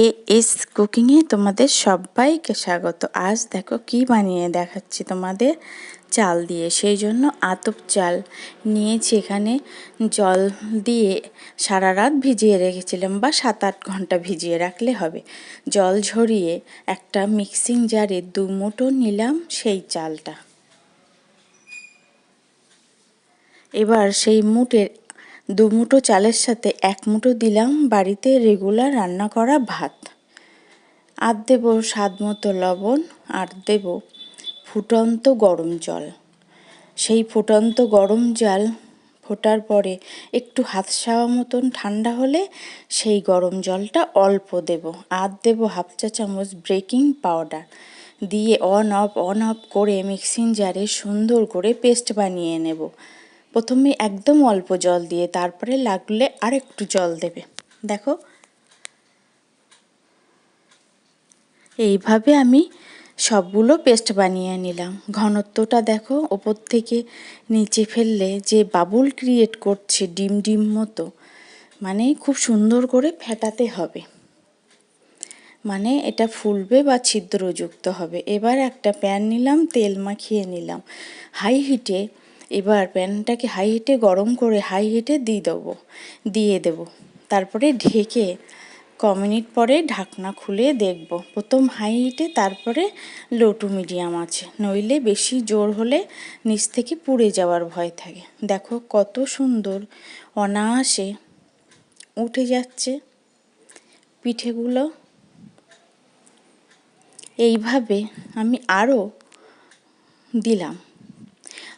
A S কুকিংয়ে তোমাদের সবাইকে স্বাগত। আজ দেখো কি বানিয়ে দেখাচ্ছি তোমাদের চাল দিয়ে। সেই জন্য আতপ চাল নিয়েছি এখানে। জল দিয়ে সারা রাত ভিজিয়ে রেখেছিলাম বা সাত আট ঘণ্টা ভিজিয়ে রাখলে হবে। জল ঝরিয়ে একটা মিক্সিং জারে দু মুঠো নিলাম সেই চালটা। এবার সেই মুটের দু মুঠো চালের সাথে এক মুঠো দিলাম বাড়িতে রেগুলার রান্না করা ভাত। আর দেব স্বাদ মতো লবণ, আর দেব ফুটন্ত গরম জল। সেই ফুটন্ত গরম জল ফোটার পরে একটু হাত সাওয়া মতন ঠান্ডা হলে সেই গরম জলটা অল্প দেব। আর দেব হাফ চা চামচ ব্রেকিং পাউডার দিয়ে অন অফ অন অফ করে মিক্সিং জারে সুন্দর করে পেস্ট বানিয়ে নেব। প্রথমে একদম অল্প জল দিয়ে তারপরে লাগলে আর একটু জল দেবে। দেখো। এইভাবে আমি সবগুলো পেস্ট বানিয়ে নিলাম। ঘনত্বটা দেখো ওপর থেকে নিচে ফেললে যে বাবুল ক্রিয়েট করছে ডিম ডিম মতো মানে খুব সুন্দর করে ফেটাতে হবে। মানে এটা ফুলবে বা ছিদ্রযুক্ত হবে। এবার একটা প্যান নিলাম, তেল মাখিয়ে নিলাম। হাই হিটে এবার প্যানটাকে হাই হিটে গরম করে হাই হিটে দিয়ে দেবো, দিয়ে দেব। তারপরে ঢেকে ক মিনিট পরে ঢাকনা খুলে দেখব। প্রথম হাই হিটে তারপরে লো টু মিডিয়াম আছে, নইলে বেশি জোর হলে নিচ থেকে পুড়ে যাওয়ার ভয় থাকে। দেখো কত সুন্দর অনায়াসে উঠে যাচ্ছে পিঠেগুলো। এইভাবে আমি আরও দিলাম।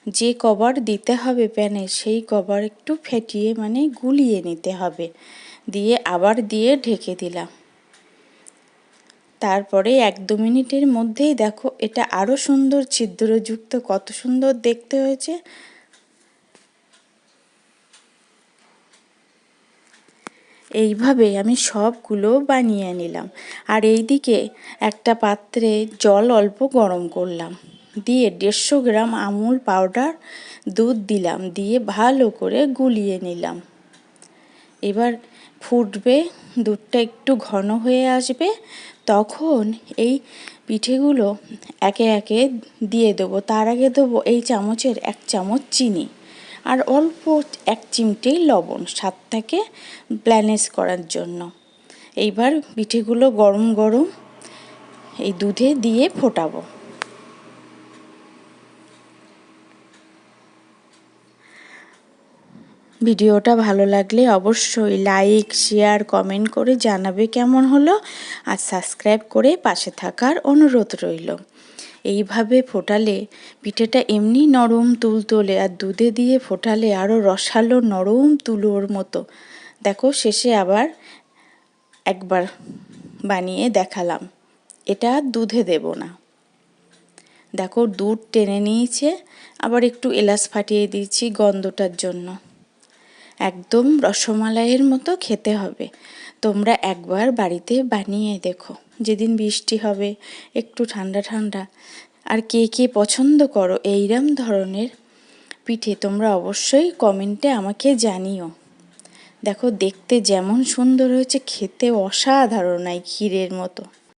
যে কভার দিতে হবে প্যানে, সেই কভার একটু ফেটিয়ে মানে গুলিয়ে নিতে হবে। দিয়ে আবার দিয়ে ঢেকে দিলাম। তারপরে এক দু মিনিটের মধ্যেই দেখো, এটা আরও সুন্দর ছিদ্রযুক্ত, কত সুন্দর দেখতে হয়েছে। এইভাবে আমি সবগুলো বানিয়ে নিলাম। আর এই দিকে একটা পাত্রে জল অল্প গরম করলাম। দিয়ে দেড়শো গ্রাম আমুল পাউডার দুধ দিলাম, দিয়ে ভালো করে গুলিয়ে নিলাম। এবার ফুটবে, দুধটা একটু ঘন হয়ে আসবে, তখন এই পিঠেগুলো একে একে দিয়ে দেবো। তার আগে দেবো এই চামচের এক চামচ চিনি আর অল্প এক চিমটে লবণ স্বাদটাকে ব্ল্যানেস করার জন্য। এইবার পিঠেগুলো গরম গরম এই দুধে দিয়ে ফোটাবো। ভিডিওটা ভালো লাগলে অবশ্যই লাইক, শেয়ার, কমেন্ট করে জানাবে কেমন হলো আর সাবস্ক্রাইব করে পাশে থাকার অনুরোধ রইল। এইভাবে ফোটালে পিঠেটা এমনি নরম তুল তোলে আর দুধে দিয়ে ফোটালে আরও রসালো নরম তুলোর মতো। দেখো শেষে আবার একবার বানিয়ে দেখালাম। এটা দুধে দেব না। দেখো দুধ টেনে নিয়েছে, আবার একটু এলাচ ফাটিয়ে দিয়েছি গন্ধটার জন্য। একদম রসমালাইয়ের মতো খেতে হবে। তোমরা একবার বাড়িতে বানিয়ে দেখো। যেদিন বৃষ্টি হবে, একটু ঠান্ডা ঠান্ডা। আর কে কে পছন্দ করো এইরম ধরনের পিঠে, তোমরা অবশ্যই কমেন্টে আমাকে জানিও। দেখো, দেখতে যেমন সুন্দর হয়েছে, খেতে অসাধারণ, এই ক্ষীরের মতো।